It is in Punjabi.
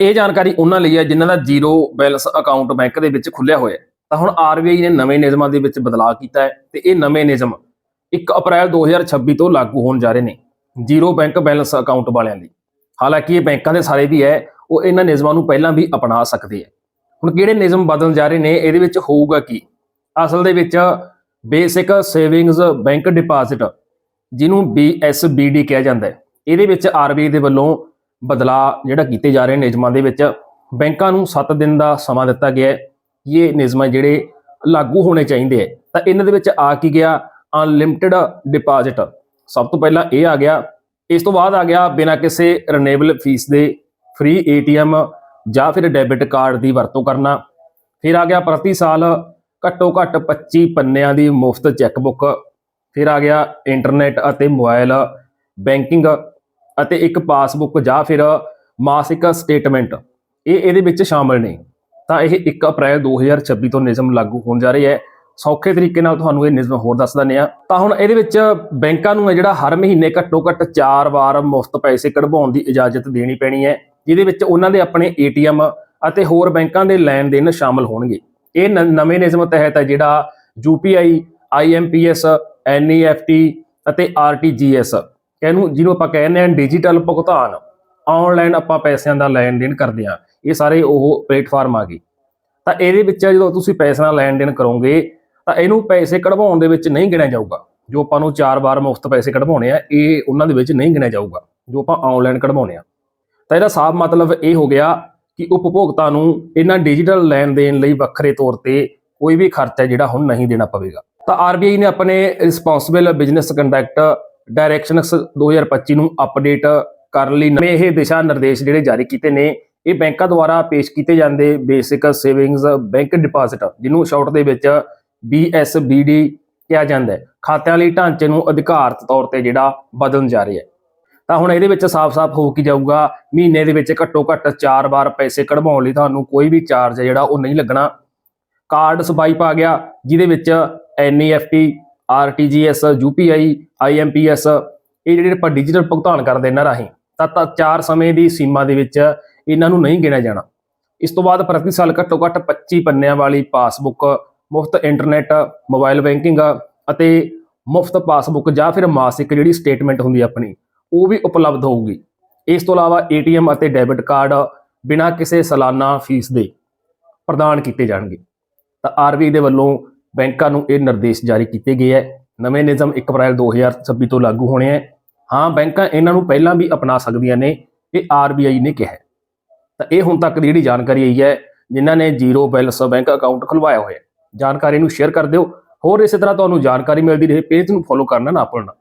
ਇਹ ਜਾਣਕਾਰੀ ਉਹਨਾਂ ਲਈ ਹੈ ਜਿਨ੍ਹਾਂ ਦਾ ਜ਼ੀਰੋ ਬੈਲੈਂਸ ਅਕਾਊਂਟ ਬੈਂਕ ਦੇ ਵਿੱਚ ਖੁੱਲਿਆ ਹੋਇਆ ਹੈ। ਤਾਂ ਹੁਣ ਆਰਬੀਆਈ ਨੇ ਨਵੇਂ ਨਿਯਮਾਂ ਦੇ ਵਿੱਚ ਬਦਲਾਅ ਕੀਤਾ ਹੈ ਤੇ ਇਹ ਨਵੇਂ ਨਿਯਮ 1 ਅਪ੍ਰੈਲ 2026 ਤੋਂ ਲਾਗੂ ਹੋਣ ਜਾ ਰਹੇ ਨੇ ਜ਼ੀਰੋ ਬੈਂਕ ਬੈਲੈਂਸ ਅਕਾਊਂਟ ਵਾਲਿਆਂ ਲਈ। ਹਾਲਾਂਕਿ ਇਹ ਬੈਂਕਾਂ ਦੇ ਸਾਰੇ ਵੀ ਹੈ, ਉਹ ਇਹਨਾਂ ਨਿਯਮਾਂ ਨੂੰ ਪਹਿਲਾਂ ਵੀ ਅਪਣਾ ਸਕਦੇ ਆ ਹੁਣ ਕਿਹੜੇ ਨਿਯਮ ਬਦਲਣ ਜਾ ਰਹੇ ਨੇ, ਇਹਦੇ ਵਿੱਚ ਹੋਊਗਾ ਕੀ? ਅਸਲ ਦੇ ਵਿੱਚ ਬੇਸਿਕ ਸੇਵਿੰਗਸ ਬੈਂਕ ਡਿਪਾਜ਼ਿਟ, ਜਿਹਨੂੰ BSBD ਕਿਹਾ ਜਾਂਦਾ ਹੈ, ਇਹਦੇ ਵਿੱਚ ਆਰਬੀਆਈ ਦੇ ਵੱਲੋਂ ਬਦਲਾਅ ਜਿਹੜਾ ਕੀਤੇ ਜਾ ਰਹੇ ਨੇ ਨਿਯਮਾਂ ਦੇ ਵਿੱਚ ਬੈਂਕਾਂ ਨੂੰ 7 ਦਿਨ ਦਾ ਸਮਾਂ ਦਿੱਤਾ ਗਿਆ ਹੈ। ਇਹ ਨਿਯਮ ਜਿਹੜੇ ਲਾਗੂ ਹੋਣੇ ਚਾਹੀਦੇ ਹੈ। ਤਾਂ ਇਹਨਾਂ ਦੇ ਵਿੱਚ ਆ ਕੀ ਗਿਆ? ਅਨਲਿਮਟਿਡ ਡਿਪੋਜ਼ਿਟ ਸਭ ਤੋਂ ਪਹਿਲਾਂ ਇਹ ਆ ਗਿਆ। ਇਸ ਤੋਂ ਬਾਅਦ ਆ ਗਿਆ ਬਿਨਾਂ ਕਿਸੇ ਰਿਨੇਬਲ ਫੀਸ ਦੇ ਫ੍ਰੀ ਏਟੀਐਮ ਜਾਂ ਫਿਰ ਡੈਬਿਟ ਕਾਰਡ ਦੀ ਵਰਤੋਂ ਕਰਨਾ। ਫਿਰ ਆ ਗਿਆ ਪ੍ਰਤੀ ਸਾਲ ਘੱਟੋ ਘੱਟ 25 ਪੰਨਿਆਂ ਦੀ ਮੁਫਤ ਚੈੱਕਬੁੱਕ ਫਿਰ ਆ ਗਿਆ ਇੰਟਰਨੈਟ ਅਤੇ ਮੋਬਾਈਲ ਬੈਂਕਿੰਗ ਅਤੇ ਇੱਕ ਪਾਸਬੁੱਕ ਜਾਂ ਫਿਰ ਮਾਸਿਕ ਸਟੇਟਮੈਂਟ, ਇਹ ਇਹਦੇ ਵਿੱਚ ਸ਼ਾਮਲ ਨੇ। ਤਾਂ ਇਹ 1 ਅਪ੍ਰੈਲ 2026 ਤੋਂ ਨਿਯਮ ਲਾਗੂ ਹੋਣ ਜਾ ਰਹੀ ਹੈ। ਸੌਖੇ ਤਰੀਕੇ ਨਾਲ ਤੁਹਾਨੂੰ ਇਹ ਨਿਯਮ ਹੋਰ ਦੱਸ ਦਿੰਦੇ ਆ ਤਾਂ ਹੁਣ ਇਹਦੇ ਵਿੱਚ ਬੈਂਕਾਂ ਨੂੰ ਹੈ ਜਿਹੜਾ ਹਰ ਮਹੀਨੇ ਘੱਟੋ ਘੱਟ 4 ਵਾਰ ਮੁਫਤ ਪੈਸੇ ਕਢਵਾਉਣ ਦੀ ਇਜਾਜ਼ਤ ਦੇਣੀ ਪੈਣੀ ਹੈ। ਜਿਹਦੇ ਵਿੱਚ ਉਹਨਾਂ ਦੇ ਆਪਣੇ ਏਟੀਐਮ ਅਤੇ ਹੋਰ ਬੈਂਕਾਂ ਦੇ ਲੈਣ ਦੇਣ ਸ਼ਾਮਲ ਹੋਣਗੇ। ਇਹ ਨ- ਨਵੇਂ ਨਿਯਮ ਤਹਿਤ ਹੈ ਜਿਹੜਾ ਯੂਪੀਆਈ ਆਈਐਮਪੀਐਸ ਐਨਈਐਫਟੀ ਅਤੇ ਆਰਟੀਜੀਐਸ ਇਹਨੂੰ ਜਿਹਨੂੰ ਆਪਾਂ ਕਹਿੰਦੇ ਹਾਂ ਡਿਜੀਟਲ ਭੁਗਤਾਨ। ਆਨਲਾਈਨ ਆਪਾਂ ਪੈਸਿਆਂ ਦਾ ਲੈਣ ਦੇਣ ਕਰਦੇ ਹਾਂ। ਇਹ ਸਾਰੇ ਉਹ ਪਲੇਟਫਾਰਮ ਆ ਗਏ। ਤਾਂ ਇਹਦੇ ਵਿੱਚ ਜਦੋਂ ਤੁਸੀਂ ਪੈਸੇ ਨਾਲ ਲੈਣ ਦੇਣ ਕਰੋਗੇ, ਤਾਂ ਇਹਨੂੰ ਪੈਸੇ ਕਢਵਾਉਣ ਦੇ ਵਿੱਚ ਨਹੀਂ ਗਿਣਿਆ ਜਾਊਗਾ। ਜੋ ਆਪਾਂ ਨੂੰ ਚਾਰ ਵਾਰ ਮੁਫਤ ਪੈਸੇ ਕਢਵਾਉਣੇ ਆ, ਇਹ ਉਹਨਾਂ ਦੇ ਵਿੱਚ ਨਹੀਂ ਗਿਣਿਆ ਜਾਊਗਾ। ਜੋ ਆਪਾਂ ਆਨਲਾਈਨ ਕਢਵਾਉਣੇ ਆ। ਤਾਂ ਇਹਦਾ ਸਾਫ਼ ਮਤਲਬ ਇਹ ਹੋ ਗਿਆ ਕਿ ਉਪਭੋਗਤਾ ਨੂੰ ਇਹਨਾਂ ਡਿਜੀਟਲ ਲੈਣ ਦੇਣ ਲਈ ਵੱਖਰੇ ਤੌਰ ਤੇ ਕੋਈ ਵੀ ਖਰਚਾ ਜਿਹੜਾ ਹੁਣ ਨਹੀਂ ਦੇਣਾ ਪਵੇਗਾ। ਤਾਂ ਆਰਬੀਆਈ ਨੇ ਆਪਣੇ ਰਿਸਪੌਂਸਿਬਲ ਬਿਜ਼ਨਸ ਕੰਡਕਟ ਡਾਇਰੈਕਸ਼ਨਸ 2025 ਨੂੰ ਅਪਡੇਟ ਕਰਨ ਲਈ। ਨਵੇਂ ਇਹ ਦਿਸ਼ਾ ਨਿਰਦੇਸ਼ ਜਿਹੜੇ ਜਾਰੀ ਕੀਤੇ ਨੇ, ਇਹ ਬੈਂਕਾਂ ਦੁਆਰਾ ਪੇਸ਼ ਕੀਤੇ ਜਾਂਦੇ ਬੇਸਿਕ ਸੇਵਿੰਗਸ ਬੈਂਕ ਡਿਪਾਜ਼ਿਟ ਜਿਹਨੂੰ ਸ਼ਾਰਟ ਦੇ ਵਿੱਚ BSBD ਕਿਹਾ ਜਾਂਦਾ ਹੈ। ਖਾਤਿਆਂ ਲਈ ਢਾਂਚੇ ਨੂੰ ਅਧਿਕਾਰਤ ਤੌਰ ਤੇ ਜਿਹੜਾ ਬਦਲਣ ਜਾ ਰਿਹਾ ਹੈ। ਤਾਂ ਹੁਣ ਇਹਦੇ ਵਿੱਚ ਸਾਫ਼-ਸਾਫ਼ ਹੋ ਕੀ ਜਾਊਗਾ? ਮਹੀਨੇ ਦੇ ਵਿੱਚ ਘੱਟੋ ਘੱਟ 4 ਵਾਰ ਪੈਸੇ ਕਢਵਾਉਣ ਲਈ ਤੁਹਾਨੂੰ ਕੋਈ ਵੀ ਚਾਰਜ ਜਿਹੜਾ ਉਹ ਨਹੀਂ ਲੱਗਣਾ। ਕਾਰਡ ਸਵਾਈਪ ਆ ਗਿਆ, ਜਿਹਦੇ ਵਿੱਚ NEFT RTGS UPI IMPS ਇਹ ਜਿਹੜੇ ਆਪਾਂ ਡਿਜੀਟਲ ਭੁਗਤਾਨ ਕਰਦੇ ਇਹਨਾਂ ਰਾਹੀਂ, ਤਾਂ ਤਾਂ ਚਾਰ ਸਮੇਂ ਦੀ ਸੀਮਾ ਦੇ ਵਿੱਚ ਇਹਨਾਂ ਨੂੰ ਨਹੀਂ ਗਿਣਿਆ ਜਾਣਾ। ਇਸ ਤੋਂ ਬਾਅਦ ਪ੍ਰਤੀ ਸਾਲ ਘੱਟੋ ਘੱਟ 25 ਪੰਨਿਆਂ ਵਾਲੀ ਪਾਸਬੁੱਕ, ਮੁਫਤ ਇੰਟਰਨੈਟ, ਮੋਬਾਈਲ ਬੈਂਕਿੰਗ ਅਤੇ ਮੁਫਤ ਪਾਸਬੁੱਕ ਜਾਂ ਫਿਰ ਮਾਸਿਕ ਜਿਹੜੀ ਸਟੇਟਮੈਂਟ ਹੁੰਦੀ ਆਪਣੀ, ਉਹ ਵੀ ਉਪਲਬਧ ਹੋਊਗੀ। ਇਸ ਤੋਂ ਇਲਾਵਾ ਏਟੀਐਮ ਅਤੇ ਡੈਬਿਟ ਕਾਰਡ ਬਿਨਾਂ ਕਿਸੇ ਸਾਲਾਨਾ ਫੀਸ ਦੇ ਪ੍ਰਦਾਨ ਕੀਤੇ ਜਾਣਗੇ। ਤਾਂ ਆਰਬੀਆਈ ਦੇ ਵੱਲੋਂ ਬੈਂਕਾਂ ਨੂੰ ਇਹ ਨਿਰਦੇਸ਼ ਜਾਰੀ ਕੀਤੇ ਗਏ ਹੈ। ਨਵੇਂ ਨਿਯਮ 1 ਅਪ੍ਰੈਲ 2026 ਤੋਂ ਲਾਗੂ ਹੋਣੇ ਹੈ। ਹਾਂ, ਬੈਂਕਾਂ ਇਹਨਾਂ ਨੂੰ ਪਹਿਲਾਂ ਵੀ ਅਪਣਾ ਸਕਦੀਆਂ ਨੇ, ਇਹ ਆਰਬੀਆਈ ਨੇ ਕਿਹਾ ਤਾਂ ਇਹ ਹੁਣ ਤੱਕ ਦੀ ਜਿਹੜੀ ਜਾਣਕਾਰੀ ਆਈ ਹੈ, ਜਿਨ੍ਹਾਂ ਨੇ ਜ਼ੀਰੋ ਬੈਲੈਂਸ ਬੈਂਕ ਅਕਾਊਂਟ ਖੁਲਵਾਇਆ ਹੋਇਆ ਜਾਣਕਾਰੀ ਨੂੰ ਸ਼ੇਅਰ ਕਰ ਦਿਓ। ਹੋਰ ਇਸੇ ਤਰ੍ਹਾਂ ਤੁਹਾਨੂੰ ਜਾਣਕਾਰੀ ਮਿਲਦੀ ਰਹੇ, ਪੇਜ ਨੂੰ ਫੋਲੋ ਕਰਨਾ ਨਾ ਭੁੱਲਣਾ।